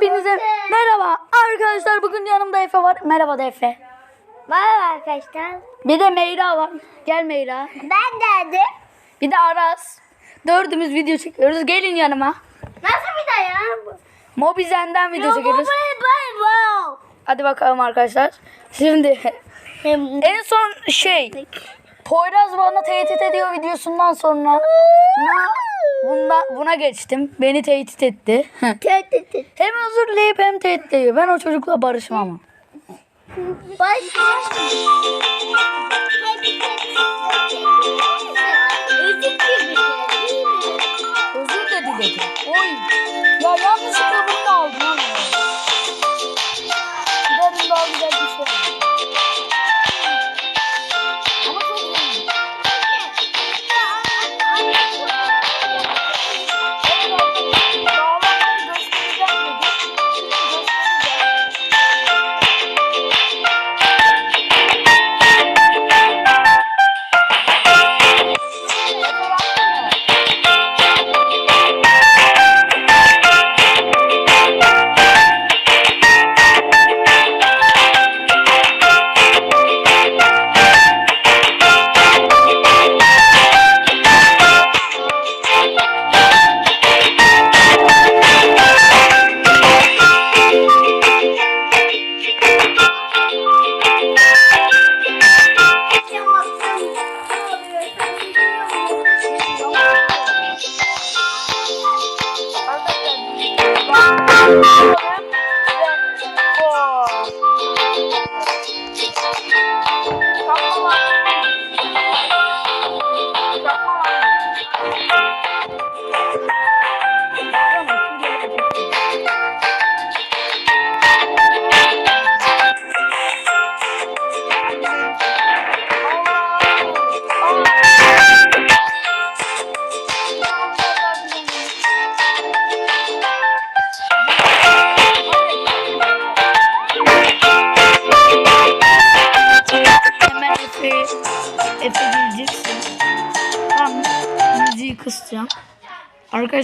Hepinize merhaba arkadaşlar. Bugün yanımda Efe var. Merhaba da Efe. Merhaba arkadaşlar. Bir de Meyra var. Gel Meyra. Ben geldim. Bir de Aras. Dördümüz video çekiyoruz. Gelin yanıma. Nasıl bir de ya? Mobizen'den video çekiyoruz. Hadi bakalım arkadaşlar. Şimdi en son şey Poyraz bana tehdit ediyor videosundan sonra na, bunda, buna geçtim. Beni tehdit etti. hem özür dileyip hem tehdit ediyor. Ben o çocukla barışmam. Baş.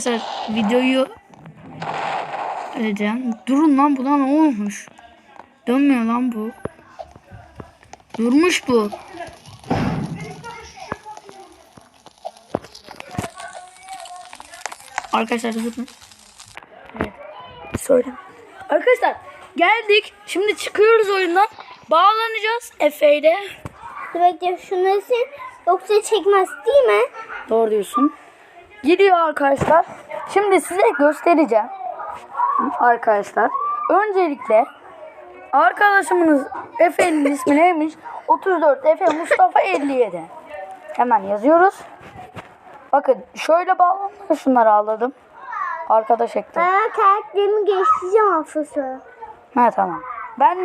Arkadaşlar videoyu edeceğim. Durun lan buna ne olmuş? Dönmüyor lan bu. Durmuş bu. Arkadaşlar durun. Evet. Söyle. Arkadaşlar geldik. Şimdi çıkıyoruz oyundan. Bağlanacağız Efe ile. Bekle şunu sil. Yoksa çekmez değil mi? Doğru diyorsun. Gidiyor arkadaşlar. Şimdi size göstereceğim. Arkadaşlar. Öncelikle arkadaşımız Efe'nin ismi neymiş? 34 Efe Mustafa 57. Hemen yazıyoruz. Bakın şöyle bağlanıyor. Şunları ağladım. Arkadaş ekledim. Ben karakterimi geçeceğim hafızı. Ha tamam. Ben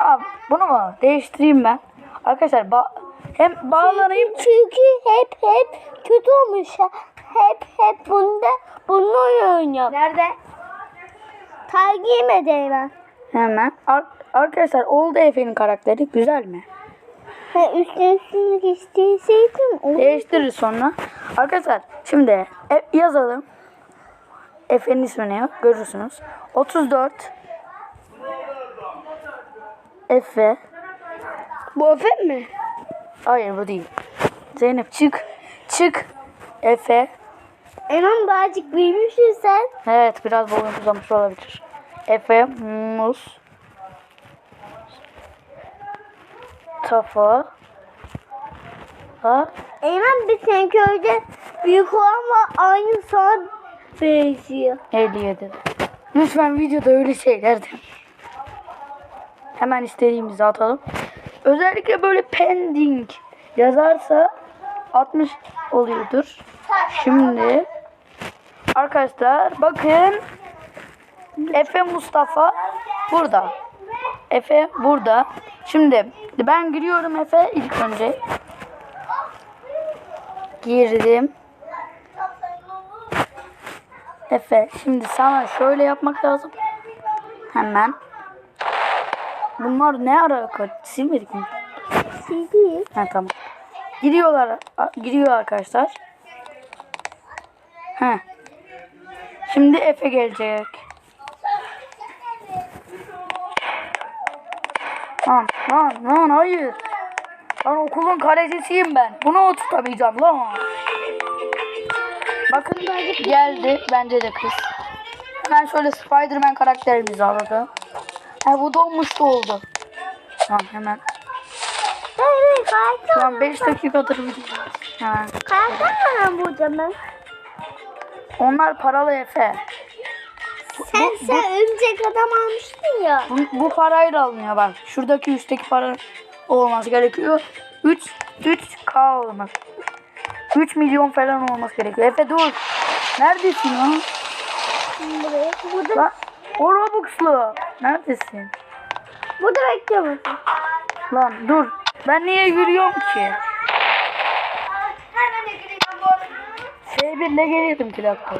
Abi, bunu mu değiştireyim ben? Arkadaşlar ba hem bağlanayım Çünkü hep hep kötü olmuş. Hep hep bunda bununla oynuyorum. Nerede? Tergiyim edeyim hemen. Ar- arkadaşlar oldu Efe'nin karakteri güzel mi? Ha, üstüne olur. Değiştiririz sonra. Arkadaşlar şimdi e- yazalım. Efe'nin ismi ne? Görürsünüz. 34 Efe Bu Efe mi? Hayır bu değil. Zeynep çık. Çık. Efe. Eman birazcık büyümüşsün sen. Evet biraz boyun uzamış olabilir. Efe Mus Tafa Ha Eymen bir senin köyde büyük olan var aynı sana benziyor. 57. Lütfen videoda öyle şeyler de. Hemen istediğimizi atalım. Özellikle böyle pending yazarsa 60 oluyordur. Şimdi arkadaşlar bakın Efe Mustafa burada. Efe burada. Şimdi ben giriyorum Efe ilk önce. Girdim. Efe şimdi sana şöyle yapmak lazım. Hemen. Bunlar ne ara silmedik mi? Sildi. Ha tamam. Giriyorlar. Giriyor arkadaşlar. He. Şimdi Efe gelecek. Lan lan lan hayır. Lan okulun kalecisiyim ben. Bunu oturtamayacağım lan. Bakın geldi. Bence de kız. Hemen şöyle Spiderman karakterimizi aldı. Ha bu donmuş da oldu. Tamam hemen şu an 5 dakikadır video. Hemen. Karakter mi burada ben? Onlar paralı Efe. Sen sen örümcek adam almıştın ya. Bu, bu parayla alınıyor bak. Şuradaki üstteki para olması gerekiyor. 3 3K olması. 3 milyon falan olması gerekiyor. Efe dur. Neredesin lan? Buraya. Burada, Lan o Robux'lu. Neredesin? burada bekliyor musun? Lan dur. Ben niye yürüyorum ki? Hemen gireyim bu arada. S1'le gelirdim ki dakika.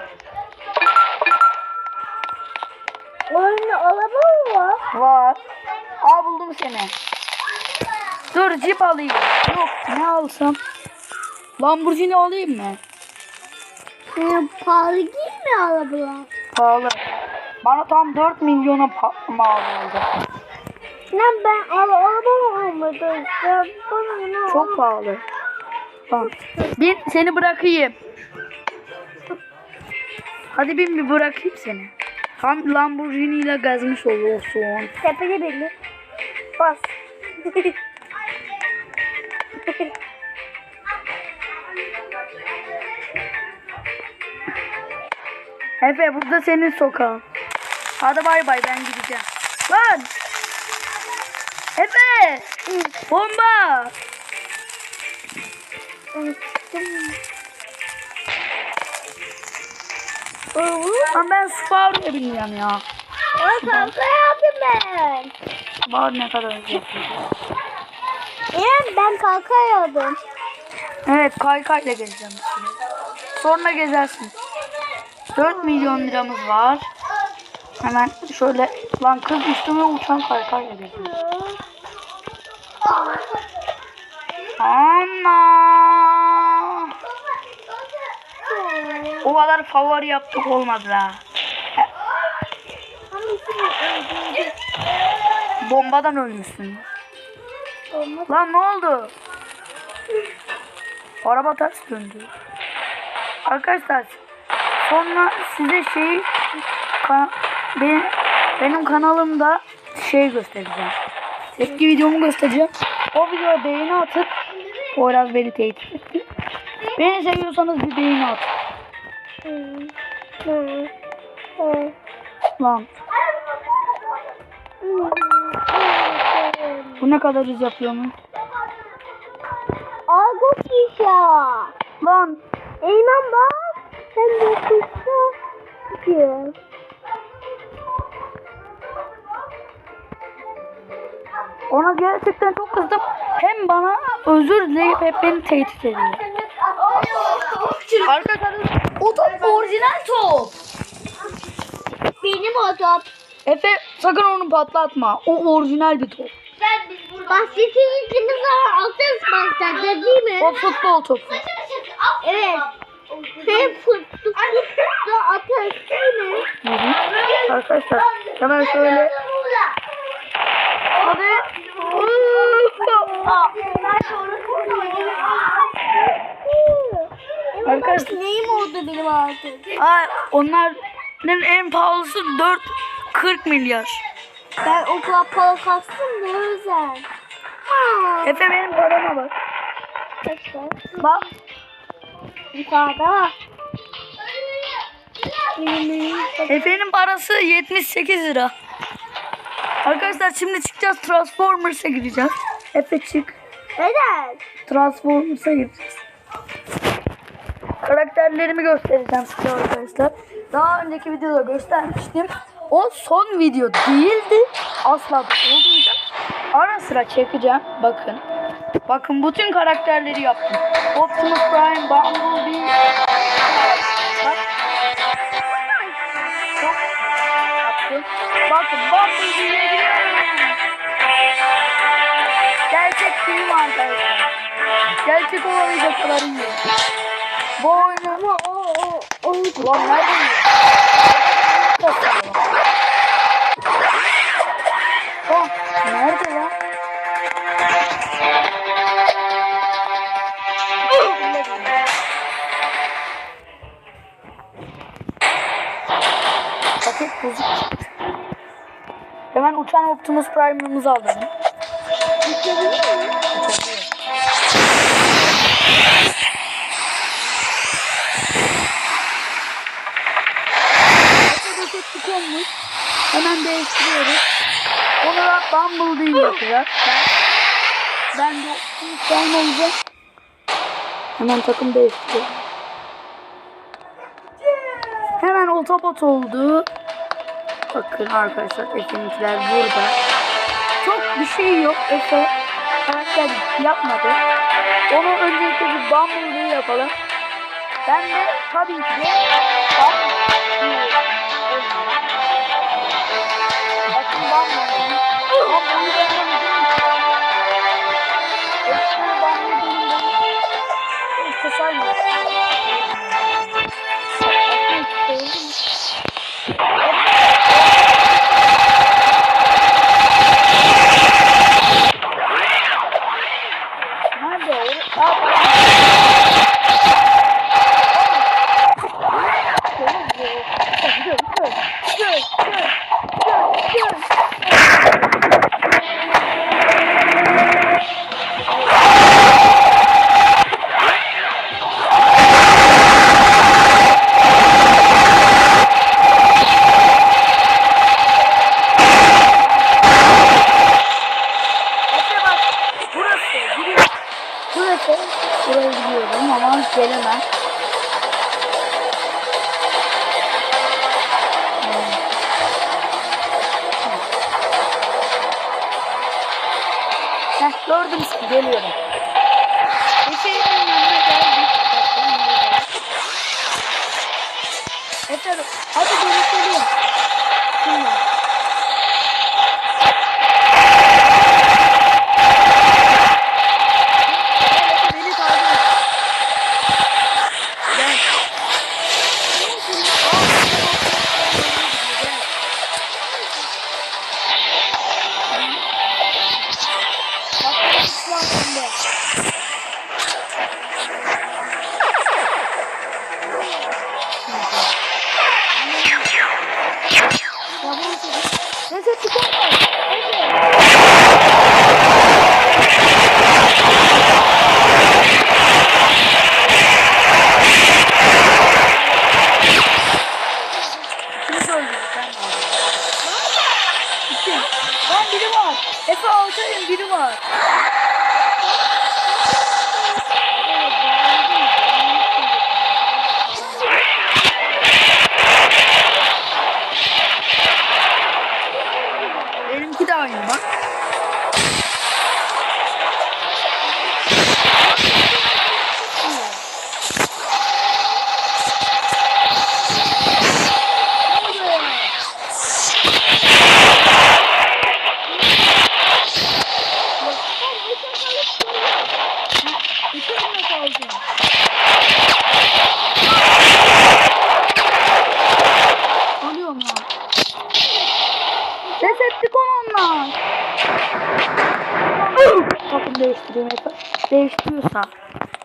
Oyunda araba mı var? Var. Aa buldum seni. Dur Jeep alayım. Yok ne alsam? Lamborghini alayım mı? Ee, pahalı değil mi arabalar? Pahalı. Bana tam 4 milyona pa- mal oldu. Lan ben ara araba mı almadım? Ya bana ne Çok pahalı. Tamam. Bin seni bırakayım. Hadi bin bir bırakayım seni. Tam Lamborghini ile gezmiş oluyorsun. Tepede belli. Bas. Efe burada senin sokağın. Hadi bay bay ben gideceğim. Lan! Bomba! Lan ben Subaru'ya bineceğim ya. Aa kanka yaptım ben. Subaru ne kadar güzel. İrem ben yaptım. Evet kaykayla gezeceğim. Sonra gezersin. 4 milyon liramız var. Hemen şöyle lan kız üstüme uçan kaykayla geziyor. Ana! O kadar favori yaptık olmadı la. Bombadan ölmüşsün. Lan ne oldu? Araba ters döndü. Arkadaşlar sonra size şey benim, benim kanalımda şey göstereceğim. Tepki videomu göstereceğim. O videoya beğeni atıp Poyraz beni tehdit etti. Beni seviyorsanız bir beğeni at. Lan bu ne kadar hız yapıyor mu? Argo kişa. Lan İnan bak. Sen de kuşa. Diyor. Ona gerçekten çok kızdım. Hem bana özür dileyip hep beni tehdit ediyor. Arkadaşlar o top orijinal top. Benim o top. Efe sakın onu patlatma. O orijinal bir top. Bahsettiğiniz gibi sonra altın başladı değil mi? O futbol topu. Evet. Hem futbolda ateş değil mi? Arkadaşlar hemen şöyle. Hadi. Arkadaşlar Neyim oldu benim altın? Aa, onların en pahalısı 4 40 milyar. Ben o kadar para kastım yüzden. Ha. Efe benim parama bak. Bak. Yukarıda var. Efe'nin parası 78 lira. Arkadaşlar şimdi çıkacağız Transformers'a gideceğiz. Efe çık. Neden? Transformers'a gideceğiz. Karakterlerimi göstereceğim size arkadaşlar. Daha önceki videoda göstermiştim. O son video değildi. Asla olmayacak. Ara sıra çekeceğim. Bakın. Bakın bütün karakterleri yaptım. Optimus Prime, Bumblebee. Bak. Yaptım. Bakın Bumblebee'ye giriyorum. Gerçek film arkadaşlar. Gerçek olamayacak kadar iyi. Boynumu o o o kulağına Oh nerede lan? Paket bozuk. Hemen uçan Optimus Prime'ımızı aldım. Bitirdin? Bumblebee yapacağız. Ben, ben de Prime olacağım. Hemen takım değiştiriyorum. Hemen otobot oldu. Bakın arkadaşlar Efe'ninkiler burada. Çok bir şey yok. Efe karakter yapmadı. Onu öncelikle bir Bumblebee yapalım. Ben de tabii ki de Bumblebee Bakın Bumblebee. Bumblebee'yi Nerede o? Aa, Heh, gördüm sizi, geliyorum. Efe'nin yanına geldik. Bakın burada. Efe, hadi dönüşelim.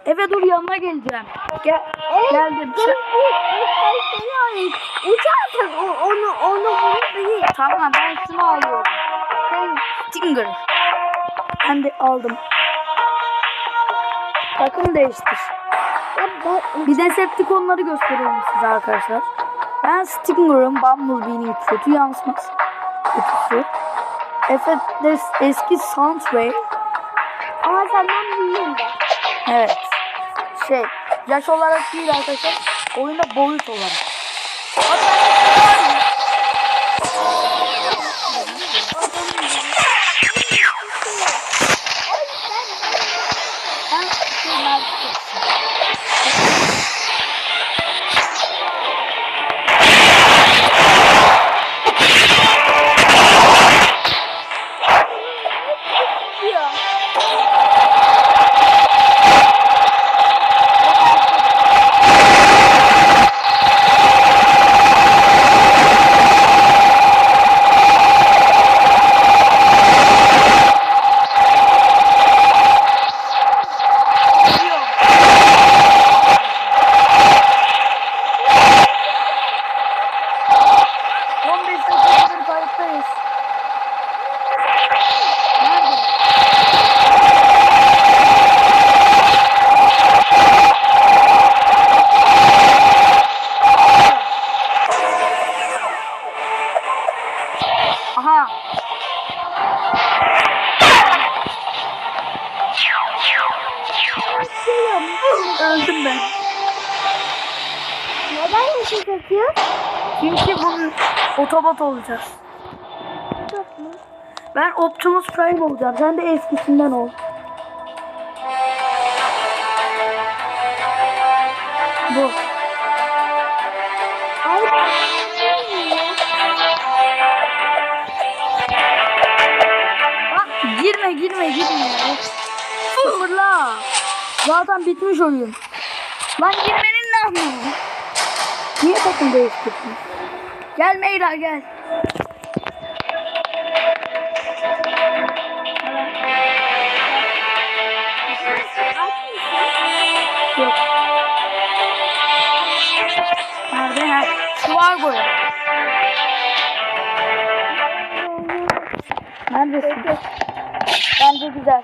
Eve dur yanına geleceğim. Gel. Geldim. Uçarsan o- onu onu bunu. Tamam ben şunu alıyorum. Ben Stinger. Ben de aldım. Takım değiştir. Bir Decepticonları gösteriyorum size arkadaşlar. Ben Stinger'ım. Bumblebee'nin kötü yansıması. Kötüsü. Efe de eski Soundwave. Ama senden büyüğüm ben. Evet. Şey, yaş olarak değil arkadaşlar. Oyunda boyut olarak. Otobot olacağız. Ben Optimus Prime olacağım. Sen de eskisinden ol. Bu. Bak girme girme girme. Sıfırla. Zaten bitmiş oyun. Lan girmenin ne anlamı? Niye takım değiştirdin? Gel Meyra gel. Nerede? Ha. Şu var boya. Neredesin? Bence güzel.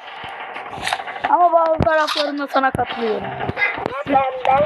Ama bazı taraflarında sana katılıyorum. Ben ben.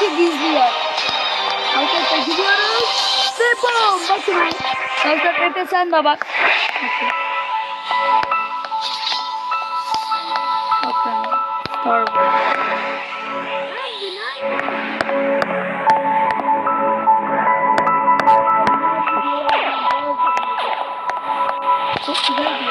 Binadaki gizli yer. Arkadaşlar gidiyoruz. Ve bom. Bakın arkadaşlar Efe sen de bak. Bakın. Bakın. Çok güzel